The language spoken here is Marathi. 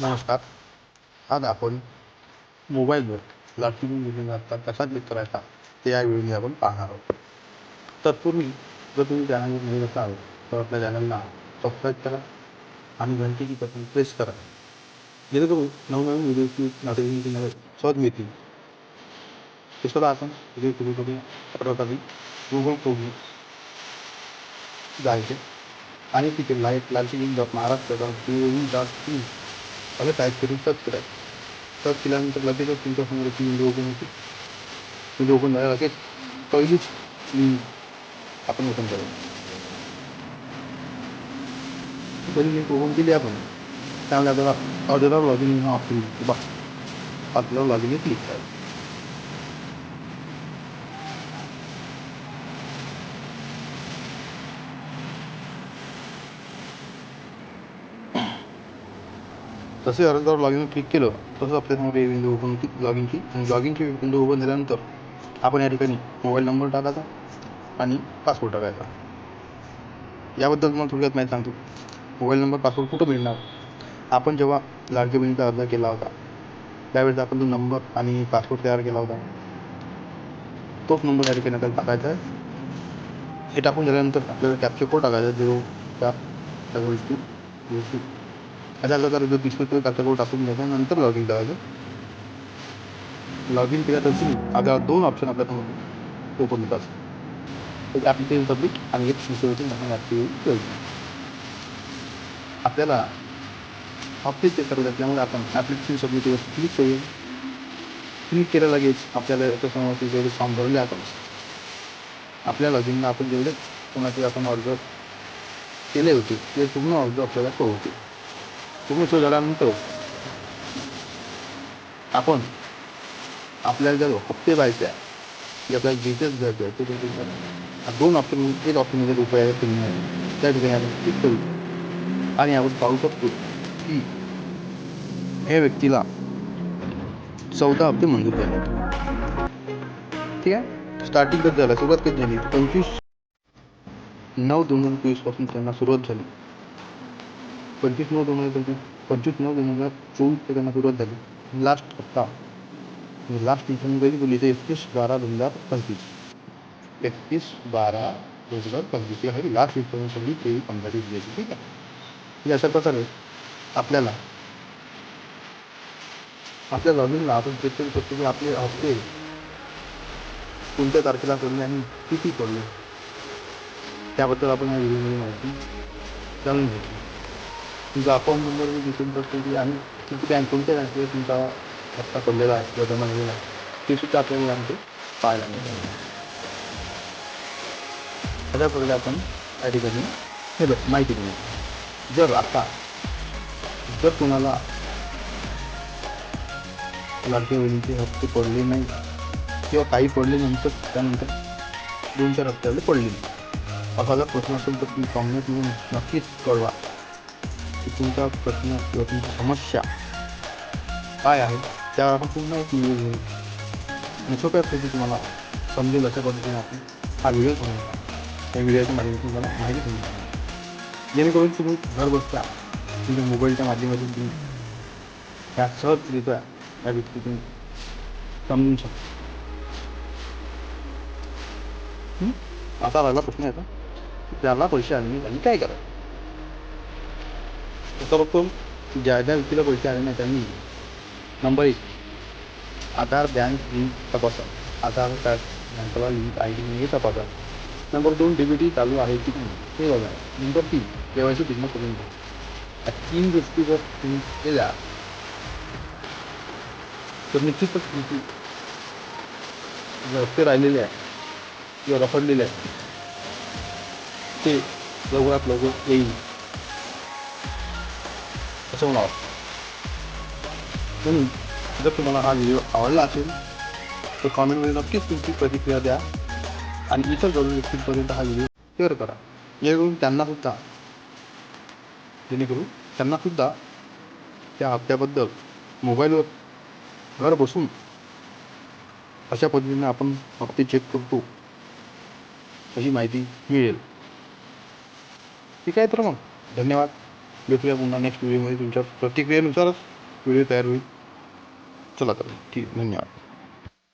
नमस्कार. आज आपण मोबाईलवर लाटून बिलिंग असतात कसा क्लिक करायचा ते या व्हिडिओमध्ये आपण पाहणार आहोत. तत्पूर्वी जर तुम्ही चॅनलवर नवीन असाल तर आपल्या चॅनलला सबस्क्राईब करा आणि घंटेची बटन प्रेस करा. जेणेकरून नवनवीन व्हिडिओची नोटिफिकेशन सहज मिळतील. ते सुद्धा आपण व्हिडिओ सुरू करूया. गुगल करून जायचे. आणि तिथे लाइट लालची dot Maharashtra dot G dot in असं टाईप करून सर्च करायचं सर्च केल्यानंतर लगेचच तुमच्यासमोर एक व्हिडिओ ओपन होते व्हिडिओ ओपन झाला लगेच पहिलीच आपण ओपन करायची पहिली लिंक ओपन केली आपण. त्यामुळे आपल्याला ऑर्डरवर लॉग इन ऑप्शन बा आपल्याला लॉग इन क्लिक करायचं तसे अर्जदार लॉग इन क्लिक केलं तसं आपल्यासमोर एक विंडो ओपन होती लॉग इनची आणि लॉग इनची विंडो ओपन झाल्यानंतर आपण या ठिकाणी मोबाईल नंबर टाकायचा आणि पासपोर्ट टाकायचा. याबद्दल तुम्हाला थोडक्यात माहिती सांगतो. मोबाईल नंबर पासपोर्ट कुठं मिळणार? आपण जेव्हा लाडकी बहिणीचा अर्ज केला होता त्यावेळेस आपण तो नंबर आणि पासपोर्ट तयार केला होता. तोच नंबर या ठिकाणी आपल्याला टाकायचा आहे. हे टाकून झाल्यानंतर आपल्याला कॅप्चर कोड टाकायचा झिरो चार डबल गोष्टी झिरो टू अशा प्रकारे जो दिसतो टाकून घ्यायचा नंतर लॉग इन करायचं. लॉग इन केल्यानंतर आता दोन ऑप्शन आपल्याला ओपन होतात. एक ॲप्लिकेशन सबमिट आणि एक सिक्युरिटी म्हणून आपल्याला ऑफिस चेक करायचं असल्यामुळे आपण ॲप्लिकेशन सबमिटवर क्लिक करेल क्लिक केलं लगेच आपल्याला याच्यासमोर जेवढे फॉर्म भरले आपण आपल्या लॉगिनला आपण जेवढे कोणाचे आपण ऑर्डर केले होते ते पूर्ण ऑर्डर आपल्याला कळवते पूर्ण शो झाल्यानंतर आपण आपल्याला जर हप्ते पाहिजे म्हणजे आहे की आपल्याला डिटेल्स द्यायचे आहे ते डिटेल्स दोन ऑप्शन एक ऑप्शनमध्ये रुपये तुम्ही आहे. त्या ठिकाणी आपण क्लिक करू. आणि आपण पाहू शकतो की या व्यक्तीला चौदा हप्ते मंजूर झाले ठीक आहे? स्टार्टिंग कधी झालं सुरुवात कधी झाली? पंचवीस नऊ दोन हजार चोवीसपासून त्यांना सुरुवात झाली. पंचवीस नऊ दोन हजार पंचवीस पंचवीस नऊ दोन हजार चोवीस त्यांना सुरुवात झाली. लास्ट हप्ता. लास्ट इन्शुरन्स कधी बोलली तर एकतीस बारा दोन हजार पंचवीस. एकतीस बारा दोन हजार पंचवीस. या लास्ट इन्शुरन्स सगळी ते पंधराची दिली ठीक आहे? म्हणजे अशा प्रकारे आपल्याला आपल्या लॉगिनला आपण चेक करू शकतो की आपले हप्ते कोणत्या तारखेला पडले आणि किती पडले त्याबद्दल आपण या व्हिडिओमध्ये माहिती जाणून घेतली. तुमचा अकाउंट नंबर मी दिसून बघतो की आणि तुमची बँक कोणत्या बँकेचा तुमचा हप्ता पडलेला आहे किंवा जमा झालेला आहे. ते सुद्धा आपल्याला यामध्ये पाहायला मिळेल. अशा प्रकारे आपण त्या ठिकाणी हे बघ माहिती देऊ जर आता जर कोणाला लाडक्या बहिणीचे हप्ते पडले नाही किंवा काही पडले नंतर त्यानंतर दोन चार हप्त्यामध्ये पडले नाही. असा जर प्रश्न असेल तर तुम्ही कॉमेंट म्हणून नक्कीच कळवा. की तुमचा प्रश्न किंवा तुमची समस्या काय आहे त्यावर आपण पुन्हा एक व्हिडिओ आणि सोप्या पैकी तुम्हाला समजेल अशा पद्धतीने आपण हा व्हिडिओ बनवला त्या व्हिडिओच्या माध्यमातून तुम्हाला माहिती समजेल जेणेकरून तुम्ही घर बसता तुमच्या मोबाईलच्या माध्यमातून तुम्ही ह्या सहजरित्या या व्यक्ती तुम्ही समजून शकता. आता राहिला प्रश्न येतो त्याला पैसे आले काय करा सर्वप्रथम ज्या ज्या व्यक्तीला पैसे आले नाही त्यांनी नंबर एक आधार बँक लिंक तपासा. आधार कार्ड बँकेला लिंक आय डी हे तपासा. नंबर दोन डीबीटी चालू आहे की नाही हे बघा. नंबर तीन केवायसी पूर्ण करून घ्या. या तीन गोष्टी जर तुम्ही केल्या तर निश्चितच तुमची रस्ते राहिलेले आहे किंवा रखडलेले आहे. ते लवकरात लवकर येईल. असं मला म्हणून जर तुम्हाला हा व्हिडिओ आवडला असेल तर कॉमेंटमध्ये नक्कीच तुमची प्रतिक्रिया द्या आणि इतर गरजू व्यक्तींपर्यंत हा व्हिडिओ शेअर करा जेणेकरून त्यांनासुद्धा जेणेकरून त्यांनासुद्धा त्या हप्त्याबद्दल मोबाईलवर घर बसून अशा पद्धतीने आपण हप्ते चेक करतो अशी माहिती मिळेल ठीक आहे तर मग धन्यवाद भेटूया पुन्हा नेक्स्ट व्हिडिओमध्ये तुमच्या प्रतिक्रियेनुसारच व्हिडिओ तयार होईल. चला तर ठीक धन्यवाद.